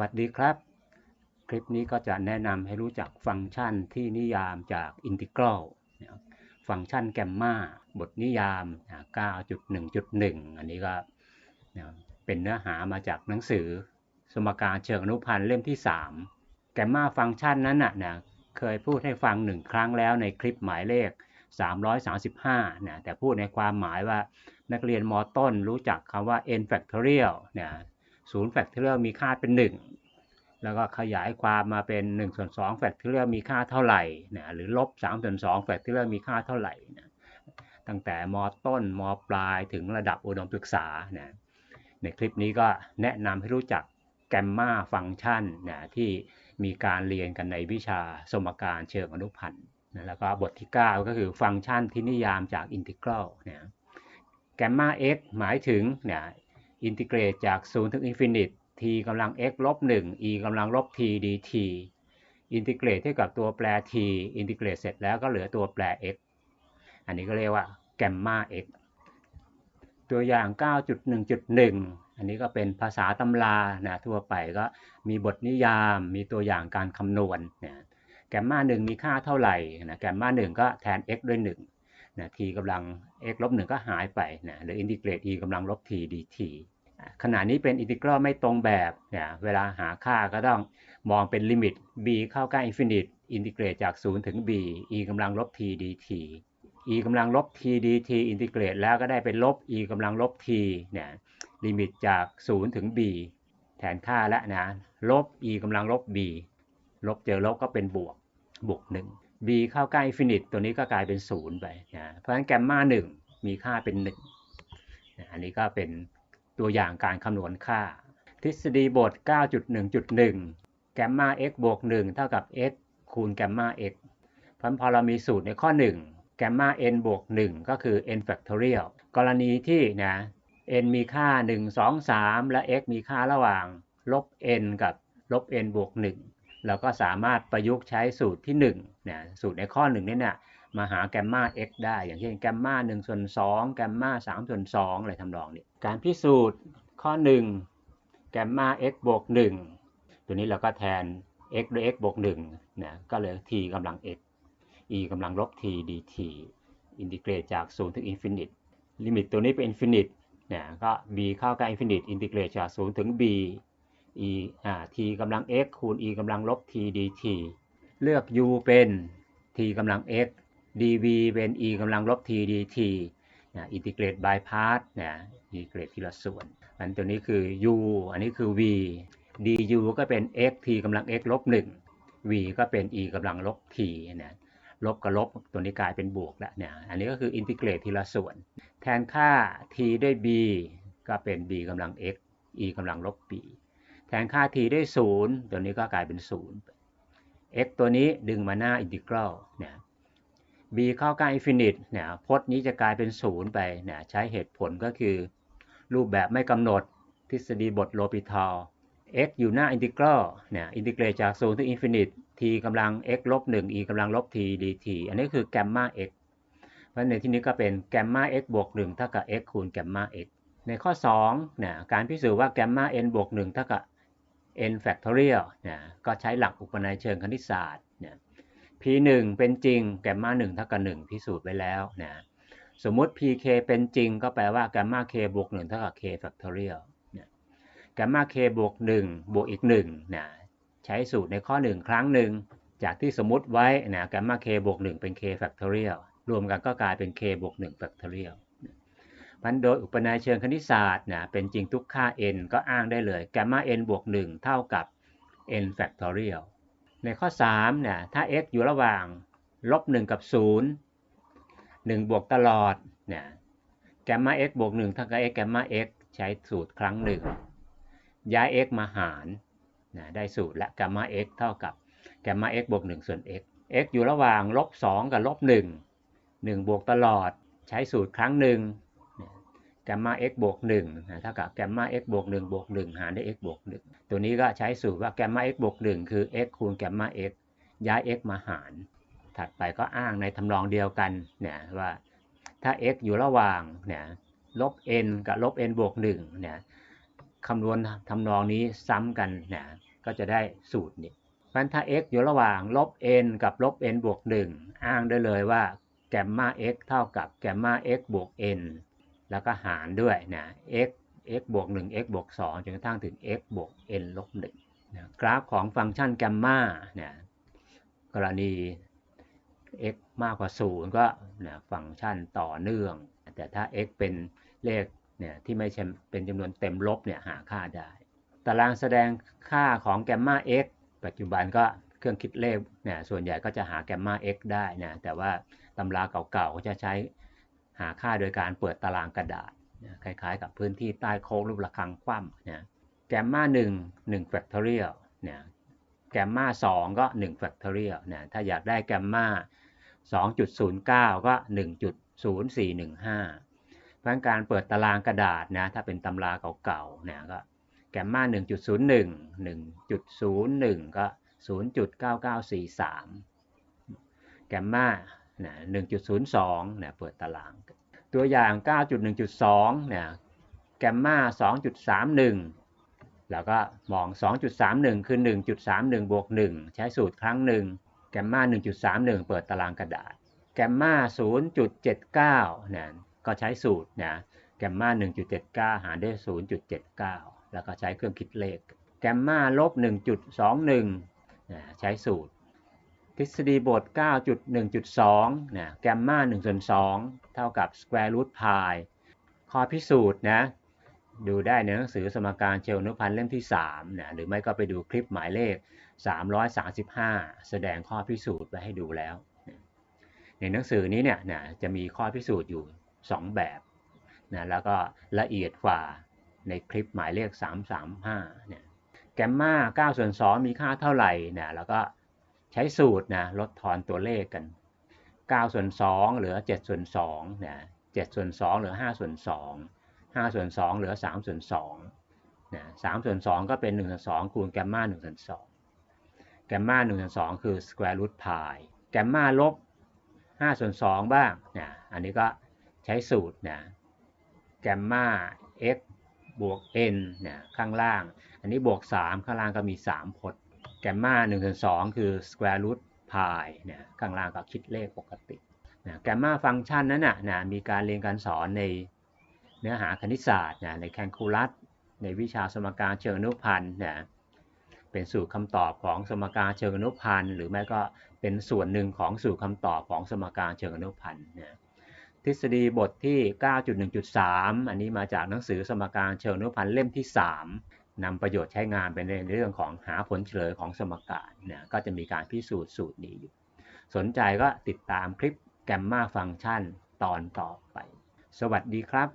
วัสดีครับ คลิปนี้ก็จะแนะนำให้รู้จักฟังก์ชันที่นิยามจากอินทิกรัลฟังก์ชันแกมมาบทนิยาม 9.1.1 อันนี้ก็เป็นเนื้อหามาจากหนังสือ สมการเชิงอนุพันธ์เล่มที่ 3 แกมมาฟังก์ชันนั้นนะนะเคยพูดให้ฟังหนึ่งครั้งแล้วในคลิปหมายเลข 335นะแต่พูดในความหมายว่านักเรียนมต้นรู้จักคำว่า n factorial นะ ศูนย์แฟกเตอร์มีค่าเป็น 1 แล้วก็ขยายความมาเป็น1ส่วน2แฟกเตอร์มีค่าเท่าไหร่นะหรือลบ3ส่วน2แฟกเตอร์มีค่าเท่าไหร่นะตั้งแต่มต้นมปลายถึงระดับอุดมศึกษานะในคลิปนี้ก็แนะนำให้รู้จักแกมมาฟังก์ชันนะที่มีการเรียนกันในวิชาสมการเชิงอนุพันธ์นะแล้วก็บทที่ 9 ก็คือฟังก์ชันที่นิยามจากอินทิกรัลนะแกมมา x หมายถึงเนี่ย อินทิเกรตจาก 0 ถึงอินฟินิต t กำลัง x ลบ 1 e กำลังลบ t dt อินทิเกรตเท่ากับตัวแปร t อินทิเกรตเสร็จแล้วก็เหลือตัวแปร x อันนี้ก็เรียกว่าแกมมา x ตัวอย่าง 9.1.1 อันนี้ก็เป็นภาษาตำรานะทั่วไปก็มีบทนิยามมีตัวอย่างการคำนวณนะแกมมา1มีค่าเท่าไหร่นะแกมมา1ก็แทน x ด้วย1 นะ t กำลัง x ลบ1ก็หายไปนะหรืออินทิเกรต e กำลังลบ t dt ขณะนี้เป็นอินทิกรัลไม่ตรงแบบเนี่ยเวลาหาค่าก็ต้องมองเป็นลิมิต b เข้าใกล้อินฟินิตอินทิเกรตจาก 0 ถึง b e กำลังลบ t dt e กำลังลบ t dt อินทิเกรตแล้วก็ได้เป็นลบ e กำลังลบ t เนี่ยลิมิตจาก 0 ถึง b แทนค่าแล้วนะ ลบ e กำลังลบ b ลบเจอลบก็เป็นบวกบวก1 b เข้าใกล้อินฟินิตตัวนี้ก็กลายเป็น0ไปนะเพราะฉะนั้นแกมมา1มีค่าเป็น1อันนี้ก็เป็นตัวอย่างการคำนวณค่า ทฤษฎีบท 9.1.1 แกมมา x บวก 1 เท่ากับ x คูณแกมมา x พันพอเรามีสูตรในข้อ 1 แกมมา n บวก 1 ก็คือ n factorial กรณีที่นะ n มีค่า 1 2 3 และ x มีค่าระหว่างลบ n กับลบ n บวก 1 เราก็สามารถประยุกต์ใช้สูตรที่1นะสูตรในข้อ1นี่เนี่ยมาหาแกมมา x ได้ อย่างเช่นแกมมา1ส่วน2แกมมา3ส่วน2อะไรทำนองนี้ การพิสูจน์ข้อ 1 แกมมา x บวก 1 ตัวนี้เราก็แทน x ด้วย x บวก1นะก็เหลือ t กำลัง x e กำลังลบ t dt อินทิเกรตจาก 0 ถึงอินฟินิตลิมิตตัวนี้เป็นอินฟินิตเนี่ยก็ b เข้ากับอินฟินิตอินทิเกรตจาก 0 ถึง b e อ่า t กำลัง x คูณ e กำลังลบ t dt เลือก u เป็น t กำลัง x dv เป็น e กำลังลบ t dt นะอินทิเกรตบายพาร์ตนะอินทิเกรตทีละส่วน อันตัวนี้คือ u อันนี้คือ v du ก็เป็น x t กำลัง x ลบ 1 v ก็เป็น e กำลังลบ t นะลบกับลบตัวนี้กลายเป็นบวกแล้วเนี่ยอันนี้ก็คืออินทิเกรตทีละส่วน แทนค่า t ด้วย b ก็เป็น b กำลัง x e กำลังลบ b แทนค่า t ด้วย0ตัวนี้ก็กลายเป็น0 x ตัวนี้ดึงมาหน้าอินทิกรัลเนี่ย b เข้าใกล้อินฟินิตเนี่ยพจน์นี้จะกลายเป็นศูนย์ไปเนี่ยใช้เหตุผลก็คือ รูปแบบไม่กำหนดทฤษฎีบทโลปิทอล x อยู่หน้าอินทิกรัลเนี่ยอินทิเกรตจาก0ถึงอินฟินิต t กำลัง x ลบ1 e กำลังลบ t dt อันนี้คือแกมมา x เพราะในที่นี้ก็เป็นแกมมา x บวก1เท่ากับ x คูณแกมมา x ในข้อ2เนี่ยการพิสูจน์ว่าแกมมา n บวก1เท่ากับ n factorial เนี่ยก็ใช้หลักอุปนัยเชิงคณิตศาสตร์เนี่ย p1 เป็นจริงแกมมา1เท่ากับ1พิสูจน์ไว้แล้วนะสมมติ pk เป็นจริงก็แปลว่าแกมมา k บวก1เท่ากับ k factorial นะแกมมา k บวก1บวกอีก1นะใช้สูตรในข้อ 1 ครั้งหนึ่งจากที่สมมติไว้นะแกมมา k บวก1เป็น k factorial รวมกันก็กลายเป็น k บวก1 factorial มันโดยอุปนัยเชิงคณิตศาสตร์นะเป็นจริงทุกค่า n ก็อ้างได้เลยแกมมา n บวก 1 เท่ากับ n factorial ในข้อ3นี่ยถ้า x อยู่ระหว่างลบ1กับ 0 1 บวกตลอดนี่ยแกมมา x บวก 1 เท่ากับ x แกมมา x ใช้สูตรครั้งหนึ่งย้าย x มาหารนะได้สูตรและแกมมา x เท่ากับแกมมา x บวก 1 ส่วน x x อยู่ระหว่างลบ2กับลบ1 1 บวกตลอด ใช้สูตรครั้งหนึ่ง แกมมา x บวก1นะเท่ากับแกมมา x บวก1บวก1หารด้วย x บวก1ตัวนี้ก็ใช้สูตรว่าแกมมา x บวก1คือ x คูณแกมมา x ย้าย x มาหาร ถัดไปก็อ้างในทำนองเดียวกันเนี่ยว่าถ้า x อยู่ระหว่างเนี่ยลบ n กับลบ n บวก1เนี่ยคำนวณทำนองนี้ซ้ำกันเนะก็จะได้สูตรนี้เพราะฉะนั้นถ้า x อยู่ระหว่างลบ n กับลบ n บวก1อ้างได้เลยว่าแกมมา x เท่ากับแกมมา x บวก n แล้วก็หารด้วยนะ x x บวก 1 x บวก 2 จนกระทั่งถึง x บวก n ลบ1นะกราฟของฟังก์ชันแกมมาเนี่ยกรณี x มากกว่า 0 ก็นะฟังก์ชันต่อเนื่อง แต่ถ้า x เป็นเลขเนี่ยที่ไม่ใช่เป็นจำนวนเต็มลบเนี่ยหาค่าได้ ตารางแสดงค่าของแกมมา x ปัจจุบันก็เครื่องคิดเลขเนี่ยส่วนใหญ่ก็จะหาแกมมา x ได้นะแต่ว่าตำราเก่าๆก็จะใช้ หาค่าโดยการเปิดตารางกระดาษคล้ายๆ กับพื้นที่ใต้โค้งรูประฆังคว่ำนะแกมมา1 1 factorial นี่ยแกมมา2ก็1 factorial นะถ้าอยากได้แกมมา2.09 ก็ 1.0415 เพราะการเปิดตารางกระดาษนะถ้าเป็นตำราเก่าๆนะก็แกมมา1.01 1.01 ก็ 0.9943 แกมมา นะ1.02นะเปิดตาราง ตัวอย่าง 9.1.2เนี่ยแกมมา2.31 แล้วก็มอง 2.31 คือ 1.31 บวก 1 ใช้สูตรครั้งหนึ่งแกมมา1.31 เปิดตารางกระดาษ แกมมา0.79เนี่ยก็ใช้สูตรนะแกมมา1.79 หารด้วย0.79 แล้วก็ใช้เครื่องคิดเลข แกมมาลบ1.21 ใช้สูตร ทฤษฎีบท 9.1.2นะแกมมา1ส่วน2เท่ากับ square root pi ข้อพิสูจน์นะดูได้ในหนังสือสมการเชิงอนุพันธ์เล่มที่ 3นะหรือไม่ก็ไปดูคลิปหมายเลข 335 แสดงข้อพิสูจน์ไว้ให้ดูแล้ว ในหนังสือนี้เนี่ยนะจะมีข้อพิสูจน์อยู่ 2 แบบนะแล้วก็ละเอียดกว่าในคลิปหมายเลข 335เนี่ยแกมมา9ส่วน2มีค่าเท่าไหร่นะแล้วก็ ใช้สูตรนะลดทอนตัวเลขกัน9ส่วน2เหลือ7ส่วน2นะ7ส่วน2เหลือ5ส่วน2 5ส่วน2เหลือ3ส่วน2นะ3ส่วน2ก็เป็น1ส่วน2คูณแกมมา1ส่วน2แกมมา1ส่วน2คือ square root pi แกมมาลบ5ส่วน2บ้างนะอันนี้ก็ใช้สูตรนะแกมมา x บวก n นะข้างล่าง อันนี้บวก 3 ข้างล่างก็มี 3 พจน์ แกมมา1ส่วน2คือ square root pi เนี่ยข้างล่างก็คิดเลขปกตินะแกมมาฟังก์ชันนั้นนะนะมีการเรียนการสอนในเนื้อหาคณิตศาสตร์นะในแคลคูลัสในวิชาสมการเชิงอนุพันธ์นะเป็นสูตรคำตอบของสมการเชิงอนุพันธ์หรือไม่ก็เป็นส่วนหนึ่งของสูตรคำตอบของสมการเชิงอนุพันธ์นะทฤษฎีบทที่ 9.1.3 อันนี้มาจากหนังสือสมการเชิงอนุพันธ์เล่มที่ 3 นำประโยชน์ใช้งานเป็นในเรื่องของหาผลเฉลยของสมการเนี่ยก็จะมีการพิสูจน์สูตรนี้อยู่ สนใจก็ติดตามคลิปแกมมาฟังก์ชันตอนต่อไป สวัสดีครับ